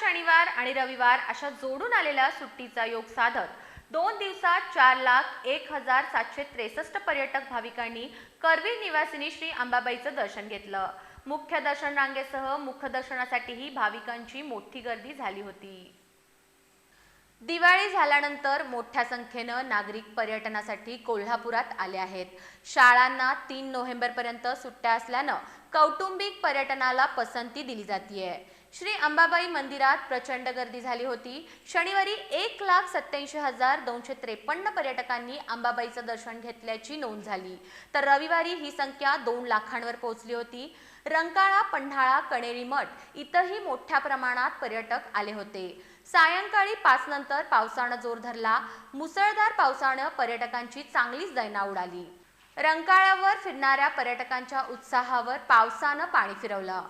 शनिवार आणि रविवार अशा जोडून आलेला सुट्टीचा योग साधत दोन दिवसात चार लाख एक हजार सातशे त्रेसष्ट पर्यटक भाविकांनी करवी निवासिनी श्री अंबाबाईचं दर्शन घेतलं. मुख्य दर्शन रांगेसह मुख्य दर्शनासाठीही भाविकांची मोठी गर्दी झाली होती. दिवाळी झाल्यानंतर मोठ्या संख्येनं नागरिक पर्यटनासाठी कोल्हापुरात आले आहेत. शाळांना तीन नोव्हेंबरपर्यंत सुट्ट्या असल्यानं कौटुंबिक पर्यटनाला पसंती दिली जातीये. श्री अंबाबाई मंदिरात प्रचंड गर्दी झाली होती. शनिवारी एक लाख सत्याऐंशी हजार दोनशे त्रेपन्न पर्यटकांनी अंबाबाईचं दर्शन घेतल्याची नोंद झाली. तर रविवारी ही संख्या दोन लाखांवर पोहोचली होती. रंकाळा पन्हाळा कणेरी मठ इथंही मोठ्या प्रमाणात पर्यटक आले होते. सायंकाळी पाच नंतर पावसानं जोर धरला. मुसळधार पावसानं पर्यटकांची चांगलीच दैना उडाली. रंकाळ्यावर फिरणाऱ्या पर्यटकांच्या उत्साहावर पावसानं पाणी फिरवलं.